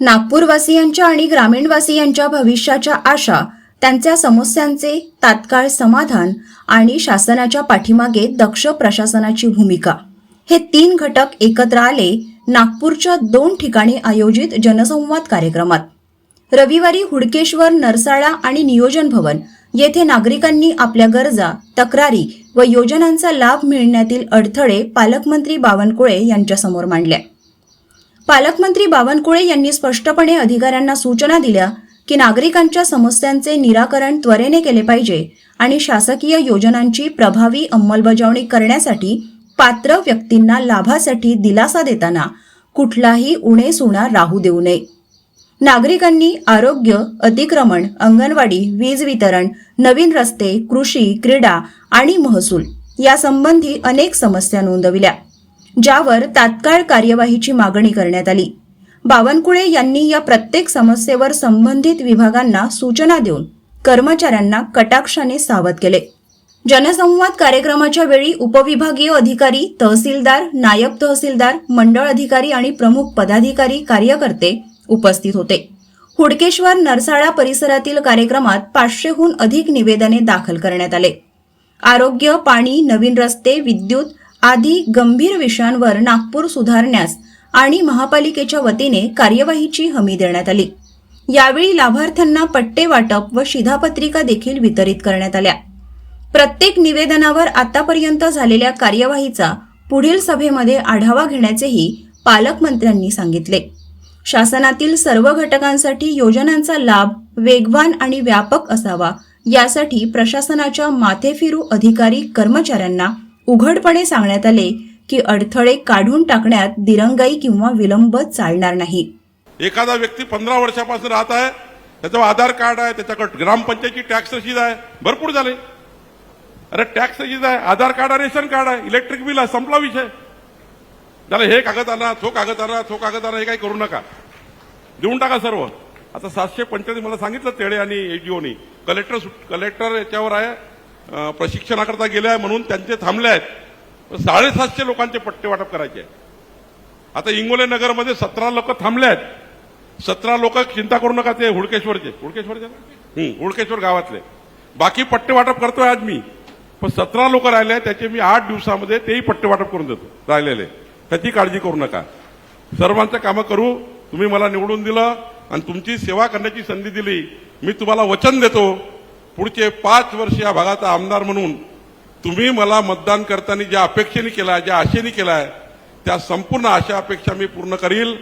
नागपूरवासियांच्या आणि ग्रामीणवासियांच्या भविष्याच्या आशा त्यांच्या समस्यांचे तात्काळ समाधान आणि शासनाच्या पाठीमागे दक्ष प्रशासनाची भूमिका. हे तीन घटक एकत्र आले नागपूरच्या दोन ठिकाणी आयोजित जनसंवाद कार्यक्रमात. रविवारी हुडकेश्वर नरसाळा आणि नियोजन भवन येथे नागरिकांनी आपल्या गरजा तक्रारी व योजनांचा लाभ मिळण्यातील अडथळे पालकमंत्री बावनकुळे यांच्यासमोर मांडल्या पालकमंत्री बावनकुळे यांनी स्पष्टपणे अधिकाऱ्यांना सूचना दिल्या की नागरिकांच्या समस्यांचे निराकरण त्वरेने केले पाहिजे आणि शासकीय योजनांची प्रभावी अंमलबजावणी करण्यासाठी पात्र व्यक्तींना लाभासाठी दिलासा देताना कुठलाही उणे सुणा राहू देऊ नये. नागरिकांनी आरोग्य अतिक्रमण अंगणवाडी वीज वितरण नवीन रस्ते कृषी क्रीडा आणि महसूल यासंबंधी अनेक समस्या नोंदविल्या. ज्यावर तात्काळ कार्यवाहीची मागणी करण्यात आली. बावनकुळे यांनी या प्रत्येक समस्येवर संबंधित विभागांना सूचना देऊन कर्मचाऱ्यांना कटाक्षाने सावध केले. जनसंवाद कार्यक्रमाच्या वेळी उपविभागीय अधिकारी तहसीलदार नायब तहसीलदार मंडळ अधिकारी आणि प्रमुख पदाधिकारी कार्यकर्ते उपस्थित होते. हुडकेश्वर नरसाळा परिसरातील कार्यक्रमात पाचशेहून अधिक निवेदने दाखल करण्यात आले. आरोग्य पाणी नवीन रस्ते विद्युत आदी गंभीर विषयांवर नागपूर सुधारण्यास आणि महापालिकेच्या वतीने कार्यवाहीची हमी देण्यात आली. यावेळी लाभार्थ्यांना पट्टे वाटप व शिधापत्रिका देखील वितरित करण्यात आल्या. प्रत्येक निवेदनावर आतापर्यंत झालेल्या कार्यवाहीचा पुढील सभेमध्ये आढावा घेण्याचेही पालकमंत्र्यांनी सांगितले. शासनातील सर्व घटकांसाठी योजनांचा लाभ वेगवान आणि व्यापक असावा यासाठी प्रशासनाच्या माथेफिरू अधिकारी कर्मचाऱ्यांना उघडपणे सांगण्यात आले की अडथळे काढून टाकण्यात दिरंगाई किंवा विलंब चालणार नाही. एखादा व्यक्ती पंधरा वर्षापासून राहत आहे त्याचं आधार कार्ड आहे त्याच्याकडे ग्रामपंचायतची टॅक्स रशीद आहे भरपूर झाले. अरे टॅक्स रशीद आहे आधार कार्ड आहे रेशन कार्ड आहे इलेक्ट्रिक बिल आहे संपला विषय. त्याला हे कागद आणा तो कागद आणा तो कागद आणा हे काही करू नका. देऊन टाका सर्व. आता सातशे पंच्याण्णव मला सांगितलं तेडे आणि एजीओनी कलेक्टर सुट- कलेक्टर याच्यावर आहे प्रशिक्षणाकरता गेले आहे म्हणून त्यांचे थांबले आहेत. साडेसातशे लोकांचे पट्टे वाटप करायचे आहे आता इंगोले नगरमध्ये सतरा लोक थांबले आहेत. सतरा लोक चिंता करू नका ते हुडकेश्वरचे. हुडकेश्वरचे हुडकेश्वर गावातले. बाकी पट्टे वाटप करतोय आज मी. पण सतरा लोक राहिले आहेत त्याचे मी आठ दिवसामध्ये तेही पट्टे वाटप करून देतो राहिलेले. त्याची काळजी करू नका. सर्वांचं कामं करू. तुम्ही मला निवडून दिलं आणि तुमची सेवा करण्याची संधी दिली. मी तुम्हाला वचन देतो. पुढचे पाच वर्ष या भागाचा आमदार म्हणून तुम्ही मला मतदान करताना ज्या अपेक्षेने केलाय ज्या आशेने केलाय त्या संपूर्ण आशा अपेक्षा मी पूर्ण करील.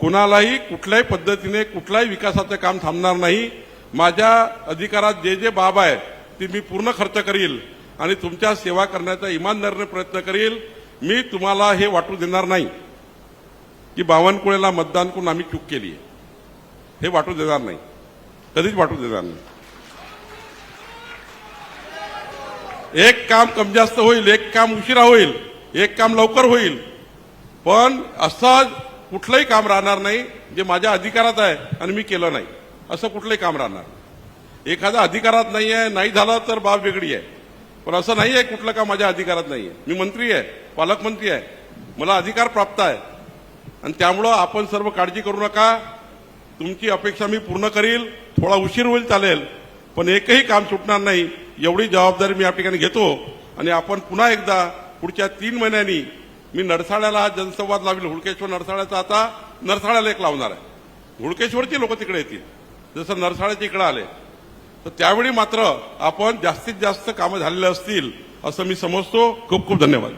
कुणालाही कुठल्याही पद्धतीने कुठल्याही विकासाचं काम थांबणार नाही. माझ्या अधिकारात जे जे बाब आहे ते मी पूर्ण खर्च करील आणि तुमच्या सेवा करण्याचा इमानदारीने प्रयत्न करील. मी तुम्हाला हे वाटू देणार नाही की बावनकुळेला मतदान करून आम्ही चूक केली आहे हे वाटू देणार नाही. कधीच वाटू देणार नाही. एक काम कमी जास्त होईल एक काम उशिरा होईल एक काम लवकर होईल. पण असं कुठलंही काम राहणार नाही जे माझ्या अधिकारात आहे आणि मी केलं नाही. असं कुठलंही काम राहणार एखादा अधिकारात नाही आहे नाही झालं तर बाब वेगळी आहे. पण असं नाही आहे कुठलं काम माझ्या अधिकारात नाही आहे. मी मंत्री आहे पालकमंत्री आहे. मला अधिकार प्राप्त आहे. आणि त्यामुळं आपण सर्व काळजी करू नका. तुमची अपेक्षा मी पूर्ण करील. थोडा उशीर होईल चालेल पण एकही काम सुटणार नाही. एवढी जबाबदारी मी या ठिकाणी घेतो आणि आपण पुन्हा एकदा पुढच्या तीन महिन्यांनी मी नरसाळ्याला जनसंवाद लावेल हुडकेश्वर नरसाळ्याचा आता नरसाळ्याला एक लावणार आहे. हुडकेश्वरची लोक तिकडे येतील. जसं नरसाळ्याचे इकडे आले. तर त्यावेळी मात्र आपण जास्तीत जास्त कामं झालेले असतील असं मी समजतो. खूप खूप धन्यवाद.